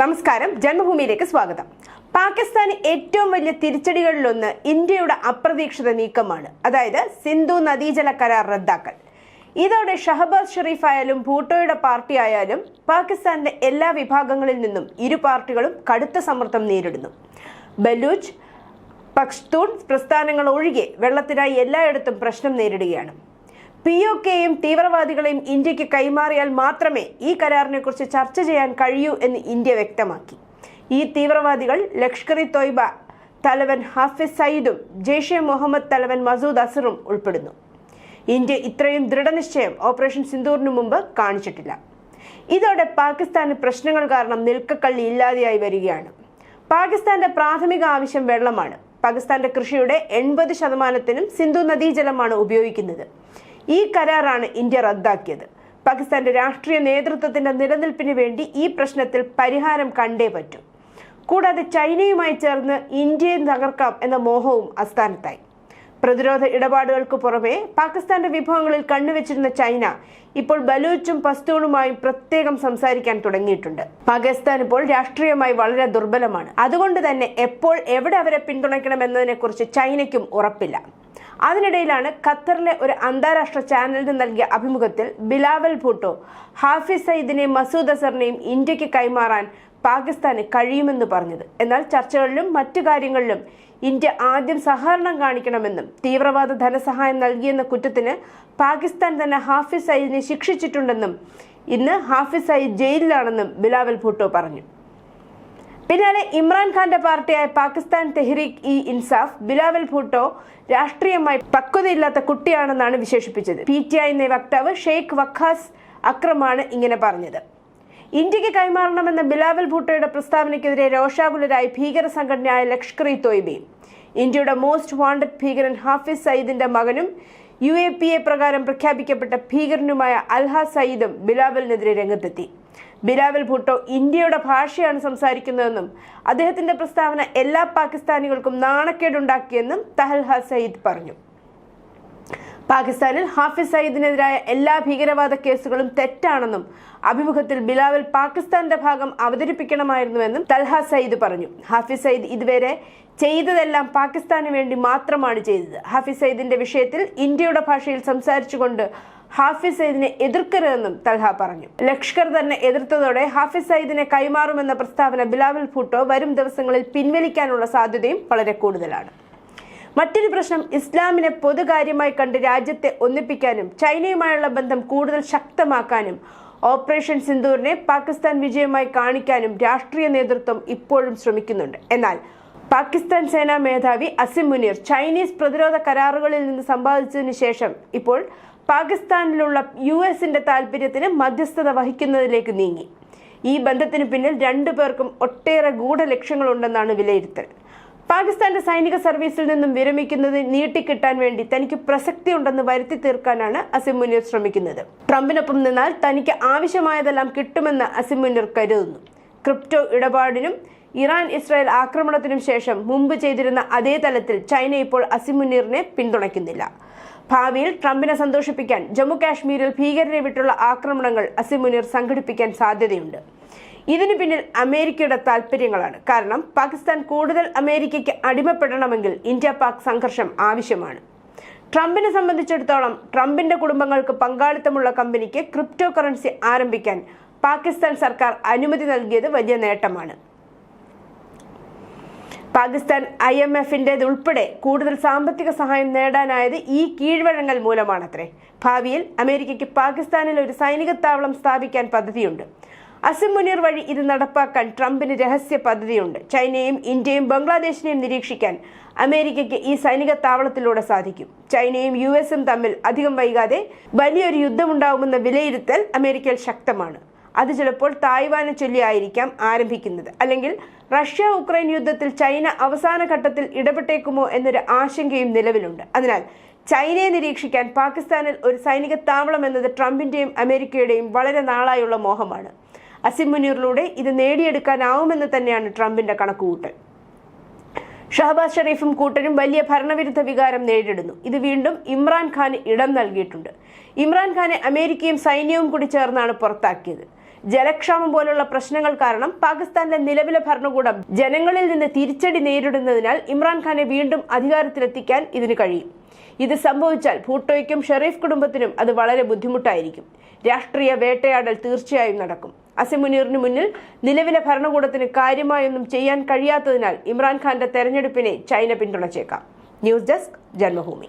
നമസ്കാരം. ജന്മഭൂമിയിലേക്ക് സ്വാഗതം. പാകിസ്ഥാന് ഏറ്റവും വലിയ തിരിച്ചടികളിലൊന്ന് ഇന്ത്യയുടെ അപ്രതീക്ഷിത നീക്കമാണ്. അതായത് സിന്ധു നദീജല കരാർ റദ്ദാക്കൽ. ഇതോടെ ഷഹബാസ് ഷെറീഫ് ആയാലും ഭൂട്ടോയുടെ പാർട്ടി ആയാലും പാകിസ്ഥാന്റെ എല്ലാ വിഭാഗങ്ങളിൽ നിന്നും ഇരു പാർട്ടികളും കടുത്ത സമ്മർദ്ദം നേരിടുന്നു. ബലൂച്ച് പക്സ്തൂൺ പ്രസ്ഥാനങ്ങൾ ഒഴികെ വെള്ളത്തിനായി എല്ലായിടത്തും പ്രശ്നം നേരിടുകയാണ്. പി ഒ കെയും തീവ്രവാദികളെയും ഇന്ത്യയ്ക്ക് കൈമാറിയാൽ മാത്രമേ ഈ കരാറിനെക്കുറിച്ച് ചർച്ച ചെയ്യാൻ കഴിയൂ എന്ന് ഇന്ത്യ വ്യക്തമാക്കി. ഈ തീവ്രവാദികൾ ലഷ്കർ ഇ തോയ്ബ തലവൻ ഹാഫിസ് സയ്യിദും ജെയ്ഷെ മുഹമ്മദ് തലവൻ മസൂദ് അസറും ഉൾപ്പെടുന്നു. ഇന്ത്യ ഇത്രയും ദൃഢനിശ്ചയം ഓപ്പറേഷൻ സിന്ദൂറിനു മുമ്പ് കാണിച്ചിട്ടില്ല. ഇതോടെ പാകിസ്ഥാന് പ്രശ്നങ്ങൾ കാരണം നിൽക്കക്കള്ളി ഇല്ലാതെയായി വരികയാണ്. പാകിസ്ഥാന്റെ പ്രാഥമിക ആവശ്യം വെള്ളമാണ്. പാകിസ്ഥാന്റെ കൃഷിയുടെ എൺപത് ശതമാനത്തിനും സിന്ധു നദീജലമാണ് ഉപയോഗിക്കുന്നത്. ഈ കരാറാണ് ഇന്ത്യ റദ്ദാക്കിയത്. പാകിസ്ഥാന്റെ രാഷ്ട്രീയ നേതൃത്വത്തിന്റെ നിലനിൽപ്പിന് വേണ്ടി ഈ പ്രശ്നത്തിൽ പരിഹാരം കണ്ടേ പറ്റൂ. കൂടാതെ ചൈനയുമായി ചേർന്ന് ഇന്ത്യയെ തകർക്കാം എന്ന മോഹവും അസ്ഥാനത്തായി പ്രതിരോധ ഇടപാടുകൾക്ക് പുറമെ പാകിസ്ഥാന്റെ വിഭവങ്ങളിൽ കണ്ണുവെച്ചിരുന്ന ചൈന ഇപ്പോൾ ബലൂച്ചും പസ്തൂണുമായും പ്രത്യേകം സംസാരിക്കാൻ തുടങ്ങിയിട്ടുണ്ട്. പാകിസ്ഥാൻ ഇപ്പോൾ രാഷ്ട്രീയമായി വളരെ ദുർബലമാണ്. അതുകൊണ്ട് തന്നെ എപ്പോൾ എവിടെ അവരെ പിന്തുണയ്ക്കണമെന്നതിനെക്കുറിച്ച് ചൈനയ്ക്കും ഉറപ്പില്ല. അതിനിടയിലാണ് ഖത്തറിലെ ഒരു അന്താരാഷ്ട്ര ചാനലിന് നൽകിയ അഭിമുഖത്തിൽ ബിലാവൽ ഭൂട്ടോ ഹാഫിസ് സയ്യിദിനെയും മസൂദ് അസറിനെയും ഇന്ത്യയ്ക്ക് കൈമാറാൻ പാകിസ്ഥാന് കഴിയുമെന്ന് പറഞ്ഞത്. എന്നാൽ ചർച്ചകളിലും മറ്റു കാര്യങ്ങളിലും ഇന്ത്യ ആദ്യം സഹകരണം കാണിക്കണമെന്നും തീവ്രവാദ ധനസഹായം നൽകിയെന്ന കുറ്റത്തിന് പാകിസ്ഥാൻ തന്നെ ഹാഫിസ് സയ്യിദിനെ ശിക്ഷിച്ചിട്ടുണ്ടെന്നും ഇന്ന് ഹാഫിസ് സയ്യിദ് ജയിലിലാണെന്നും ബിലാവൽ ഭൂട്ടോ പറഞ്ഞു. പിന്നാലെ ഇമ്രാൻഖാന്റെ പാർട്ടിയായ പാകിസ്ഥാൻ തെഹ്രീഖ് ഇ ഇൻസാഫ് ബിലാവൽ ഭൂട്ടോ രാഷ്ട്രീയമായി പക്വതയില്ലാത്ത കുട്ടിയാണെന്നാണ് വിശേഷിപ്പിച്ചത്. പി ടി ഐ എന്ന വക്താവ് ഷെയ്ഖ് വഖാസ് അക്രമാണ് ഇങ്ങനെ പറഞ്ഞത്. ഇന്ത്യയ്ക്ക് കൈമാറണമെന്ന ബിലാവൽ ഭൂട്ടോയുടെ പ്രസ്താവനയ്ക്കെതിരെ രോഷാകുലരായി ഭീകര സംഘടനയായ ലഷ്കർ ഇ തോയ്ബി. ഇന്ത്യയുടെ മോസ്റ്റ് വാണ്ടഡ് ഭീകരൻ ഹാഫിസ് സയ്യിദിന്റെ മകനും യു എ പി എ പ്രകാരം പ്രഖ്യാപിക്കപ്പെട്ട ഭീകരനുമായ അൽഹ സയ്യിദും ബിലാവലിനെതിരെ രംഗത്തെത്തി. ബിലാവൽ ഭൂട്ടോ ഇന്ത്യയുടെ ഭാഷയാണ് സംസാരിക്കുന്നതെന്നും അദ്ദേഹത്തിന്റെ പ്രസ്താവന എല്ലാ പാകിസ്ഥാനികൾക്കും നാണക്കേടുണ്ടാക്കിയെന്നും തഹൽഹ സയ്യിദ് പറഞ്ഞു. പാകിസ്ഥാനിൽ ഹാഫിസ് സയ്യിദിനെതിരായ എല്ലാ ഭീകരവാദ കേസുകളും തെറ്റാണെന്നും അഭിമുഖത്തിൽ ബിലാവൽ പാകിസ്ഥാന്റെ ഭാഗം അവതരിപ്പിക്കണമായിരുന്നുവെന്നും തൽഹ സയ്യിദ് പറഞ്ഞു. ഹാഫിസ് സയ്യിദ് ഇതുവരെ ചെയ്തതെല്ലാം പാകിസ്ഥാന് വേണ്ടി മാത്രമാണ് ചെയ്തത്. ഹാഫിസ് സയ്യിദിന്റെ വിഷയത്തിൽ ഇന്ത്യയുടെ ഭാഷയിൽ സംസാരിച്ചുകൊണ്ട് ഹാഫിസ് സയ്യിദിനെ എതിർക്കരുതെന്നും തൽഹ പറഞ്ഞു. ലഷ്കർ തന്നെ എതിർത്തതോടെ ഹാഫിസ് സയ്യിദിനെ കൈമാറുമെന്ന പ്രസ്താവന ബിലാവൽ ഭൂട്ടോ വരും ദിവസങ്ങളിൽ പിൻവലിക്കാനുള്ള സാധ്യതയും വളരെ കൂടുതലാണ്. മറ്റൊരു പ്രശ്നം ഇസ്ലാമിനെ പൊതുകാര്യമായി കണ്ട് രാജ്യത്തെ ഒന്നിപ്പിക്കാനും ചൈനയുമായുള്ള ബന്ധം കൂടുതൽ ശക്തമാക്കാനും ഓപ്പറേഷൻ സിന്ദൂറിനെ പാകിസ്ഥാൻ വിജയമായി കാണിക്കാനും രാഷ്ട്രീയ നേതൃത്വം ഇപ്പോഴും ശ്രമിക്കുന്നുണ്ട്. എന്നാൽ പാകിസ്ഥാൻ സേനാ മേധാവി അസിം മുനീർ ചൈനീസ് പ്രതിരോധ കരാറുകളിൽ നിന്ന് സമ്പാദിച്ചതിന് ശേഷം ഇപ്പോൾ പാകിസ്ഥാനിലുള്ള യു എസിന്റെ താല്പര്യത്തിന് മധ്യസ്ഥത വഹിക്കുന്നതിലേക്ക് നീങ്ങി. ഈ ബന്ധത്തിന് പിന്നിൽ രണ്ടു പേർക്കും ഒട്ടേറെ ഗൂഢലക്ഷ്യങ്ങളുണ്ടെന്നാണ് വിലയിരുത്തൽ. പാകിസ്ഥാന്റെ സൈനിക സർവീസിൽ നിന്നും വിരമിക്കുന്നത് നീട്ടിക്കിട്ടാൻ വേണ്ടി തനിക്ക് പ്രസക്തി ഉണ്ടെന്ന് വരുത്തി തീർക്കാനാണ് അസിം മുനീർ ശ്രമിക്കുന്നത്. ട്രംപിനൊപ്പം നിന്നാൽ തനിക്ക് ആവശ്യമായതെല്ലാം കിട്ടുമെന്ന് അസിം മുനീർ കരുതുന്നു. ക്രിപ്റ്റോ ഇടപാടിനും ഇറാൻ ഇസ്രായേൽ ആക്രമണത്തിനും ശേഷം മുമ്പ് ചെയ്തിരുന്ന അതേ തലത്തിൽ ചൈന ഇപ്പോൾ അസിം മുനീറിനെ പിന്തുണയ്ക്കുന്നില്ല. ഭാവിയിൽ ട്രംപിനെ സന്തോഷിപ്പിക്കാൻ ജമ്മു കാശ്മീരിൽ ഭീകരരെ വിട്ടുള്ള ആക്രമണങ്ങൾ അസിം മുനീർ സംഘടിപ്പിക്കാൻ സാധ്യതയുണ്ട്. ഇതിനു പിന്നിൽ അമേരിക്കയുടെ താല്പര്യങ്ങളാണ് കാരണം പാകിസ്ഥാൻ കൂടുതൽ അമേരിക്കയ്ക്ക് അടിമപ്പെടണമെങ്കിൽ ഇന്ത്യ പാക് സംഘർഷം ആവശ്യമാണ്. ട്രംപിനെ സംബന്ധിച്ചിടത്തോളം ട്രംപിന്റെ കുടുംബങ്ങൾക്ക് പങ്കാളിത്തമുള്ള കമ്പനിക്ക് ക്രിപ്റ്റോ കറൻസി ആരംഭിക്കാൻ പാകിസ്ഥാൻ സർക്കാർ അനുമതി നൽകിയത് വലിയ നേട്ടമാണ്. പാകിസ്ഥാൻ ഐ എം എഫിന്റെ ഉൾപ്പെടെ കൂടുതൽ സാമ്പത്തിക സഹായം നേടാനായത് ഈ കീഴ്വഴങ്ങൽ മൂലമാണത്രേ. ഭാവിയിൽ അമേരിക്കയ്ക്ക് പാകിസ്ഥാനിൽ ഒരു സൈനിക താവളം സ്ഥാപിക്കാൻ പദ്ധതിയുണ്ട്. അസിം മുനീർ വഴി ഇത് നടപ്പാക്കാൻ ട്രംപിന് രഹസ്യ പദ്ധതിയുണ്ട്. ചൈനയും ഇന്ത്യയും ബംഗ്ലാദേശിനെയും നിരീക്ഷിക്കാൻ അമേരിക്കയ്ക്ക് ഈ സൈനിക താവളത്തിലൂടെ സാധിക്കും. ചൈനയും യു എസും തമ്മിൽ അധികം വൈകാതെ വലിയൊരു യുദ്ധമുണ്ടാകുമെന്ന വിലയിരുത്തൽ അമേരിക്കയിൽ ശക്തമാണ്. അത് ചിലപ്പോൾ തായ്വാനെ ചൊല്ലിയായിരിക്കാം ആരംഭിക്കുന്നത്. അല്ലെങ്കിൽ റഷ്യ ഉക്രൈൻ യുദ്ധത്തിൽ ചൈന അവസാന ഘട്ടത്തിൽ ഇടപെട്ടേക്കുമോ എന്നൊരു ആശങ്കയും നിലവിലുണ്ട്. അതിനാൽ ചൈനയെ നിരീക്ഷിക്കാൻ പാകിസ്ഥാനിൽ ഒരു സൈനിക താവളം എന്നത് ട്രംപിന്റെയും അമേരിക്കയുടെയും വളരെ നാളായുള്ള മോഹമാണ്. അസിം മുനീറിലൂടെ ഇത് നേടിയെടുക്കാനാവുമെന്ന് തന്നെയാണ് ട്രംപിന്റെ കണക്കുകൂട്ടൽ. ഷഹബാസ് ഷെറീഫും കൂട്ടരും വലിയ ഭരണവിരുദ്ധ വികാരം നേരിടുന്നു. ഇത് വീണ്ടും ഇമ്രാൻഖാന് ഇടം നൽകിയിട്ടുണ്ട്. ഇമ്രാൻഖാനെ അമേരിക്കയും സൈന്യവും കൂടി ചേർന്നാണ് പുറത്താക്കിയത്. ജലക്ഷാമം പോലുള്ള പ്രശ്നങ്ങൾ കാരണം പാകിസ്ഥാനിലെ നിലവിലെ ഭരണകൂടം ജനങ്ങളിൽ നിന്ന് തിരിച്ചടി നേരിടുന്നതിനാൽ ഇമ്രാൻഖാനെ വീണ്ടും അധികാരത്തിലെത്തിക്കാൻ ഇതിന് കഴിയും. ഇത് സംഭവിച്ചാൽ ഭൂട്ടോയ്ക്കും ഷെറീഫ് കുടുംബത്തിനും അത് വളരെ ബുദ്ധിമുട്ടായിരിക്കും. രാഷ്ട്രീയ വേട്ടയാടൽ തീർച്ചയായും നടക്കും. അസിമുനീറിന് മുന്നിൽ നിലവിലെ ഭരണകൂടത്തിന് കാര്യമായൊന്നും ചെയ്യാൻ കഴിയാത്തതിനാൽ ഇമ്രാൻഖാന്റെ തെരഞ്ഞെടുപ്പിനെ ചൈന പിന്തുണച്ചേക്കാം. News desk Janmabhumi.